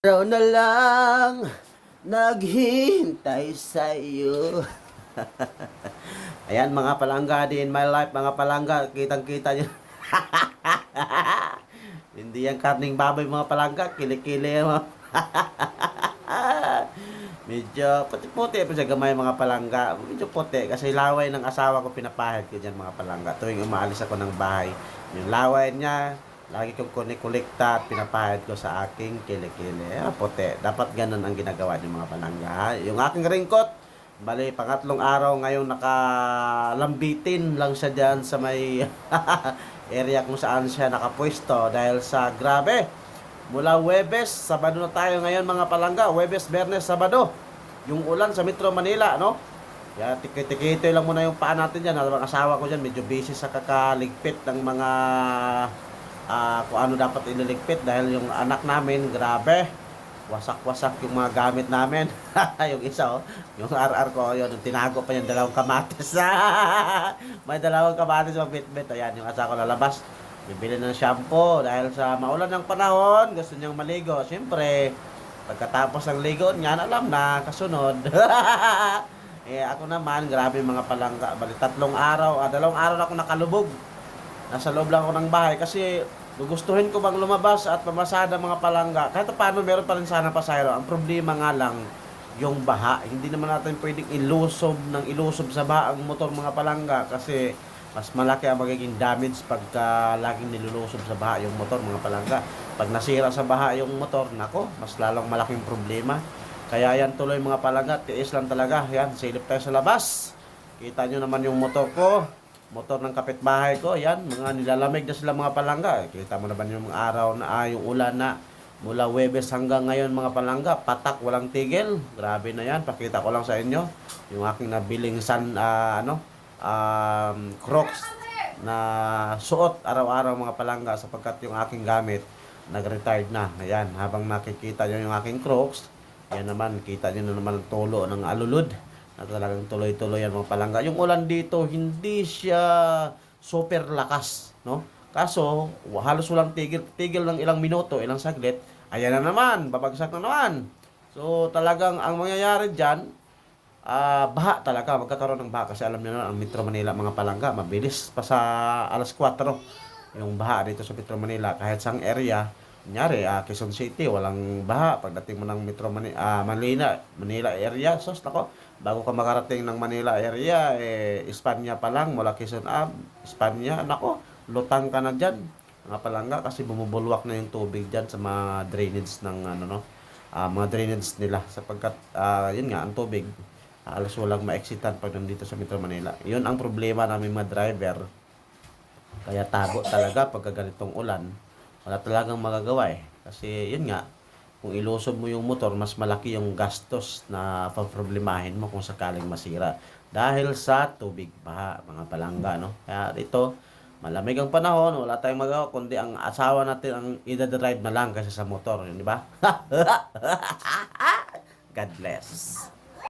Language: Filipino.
Araw na lang naghihintay sa iyo. Ayan mga palangga din in my life, mga palangga, kitang-kita nyo. Hindi yan karning baboy mga palangga, kilikili mo. Medyo puti-puti pa siya gamay mga palangga. Medyo puti kasi laway ng asawa ko pinapahid ko dyan mga palangga. Tuwing umaalis ako ng bahay, yung laway niya, lagi kong kunikolekta pinapahid ko sa aking kilikili. Ah, puti. Dapat ganun ang ginagawa ng mga palangga. Yung aking ringkot, bali, pangatlong araw ngayon nakalambitin lang siya dyan sa may area kung saan siya nakapwesto dahil sa grabe. Mula Webes, Sabado na tayo ngayon mga palangga. Webes, Bernes, Sabado. Yung ulan sa Metro Manila, no? Kaya tikito lang muna yung paa natin dyan. Ang asawa ko dyan, medyo busy sa kakaligpit ng mga ah, kung ano dapat ililigpit dahil yung anak namin, grabe. Wasak-wasak yung mga gamit namin. yung isa, oh. Yung RR ko, yun, tinago pa yung dalawang kamatis. May dalawang kamatis sa bit-bit. Ayan, yung asawa ko lalabas. Bibili ng shampoo dahil sa maulan ng panahon, gusto niyang maligo. Siyempre, pagkatapos ng ligo niya, alam na, kasunod. eh, ako naman, grabe mga palangga. Bali, tatlong araw, ah, dalawang araw na ako nakalubog. Nasa loob lang ako ng bahay kasi gugustuhin ko bang lumabas at pamasada mga palangga. Kahit paano, meron pa rin sana pasayro. Ang problema nga lang, yung baha. Hindi naman natin pwedeng ilusob ng ilusob sa baha ang motor mga palangga kasi mas malaki ang magiging damage pagka laging nilulusob sa baha yung motor mga palangga. Pag nasira sa baha yung motor, nako, mas lalong malaking problema. Kaya yan tuloy mga palangga, tiis lang talaga. Yan, silip tayo sa labas. Kita nyo naman yung motor ko. Motor ng kapitbahay ko, yan, mga nilalamig na sila mga palangga. Kita mo naman yung araw na, ah, yung ulan na mula Webes hanggang ngayon mga palangga, patak, walang tigil. Grabe na yan, pakita ko lang sa inyo. Yung aking nabiling san, ah, ano, um, crocs na suot araw-araw mga palangga sapagkat yung aking gamit nag-retired na. Ayan, habang nakikita nyo yung aking crocs, yan naman, kita nyo na naman ang tulo ng alulod na talagang tuloy-tuloy yan mga palangga. Yung ulan dito, hindi siya super lakas, no? Kaso, halos walang tigil, tigil ng ilang minuto, ilang saglit, ayan na naman, babagsak na naman. So, talagang ang mangyayari dyan, Ah, baha talaga, magkakaroon ng baha kasi alam niyo na ang Metro Manila mga palangga, mabilis pa sa alas 4 yung baha dito sa Metro Manila kahit sang area. Kunyari, ah, Quezon City, walang baha. Pagdating mo ng Metro Manila, ah, Manila, Manila area, sos nako, bago ka makarating ng Manila area, eh, Espanya pa lang, mula Quezon Ab, Espanya, nako, lutang ka na dyan. Mga palangga kasi bumubulwak na yung tubig dyan sa mga drainage ng ano no, ah, mga drainage nila sapagkat ah, yun nga ang tubig alas walang ma-exitan pag nandito sa Metro Manila. Yun ang problema namin mga driver. Kaya tago talaga pagka ganitong ulan. Wala talagang magagawa eh. Kasi yun nga, kung ilusob mo yung motor, mas malaki yung gastos na paproblemahin mo kung sakaling masira. Dahil sa tubig baha, mga palangga, no? Kaya dito, malamig ang panahon, wala tayong magawa, kundi ang asawa natin ang ida-drive na lang kasi sa motor, di ba? God bless.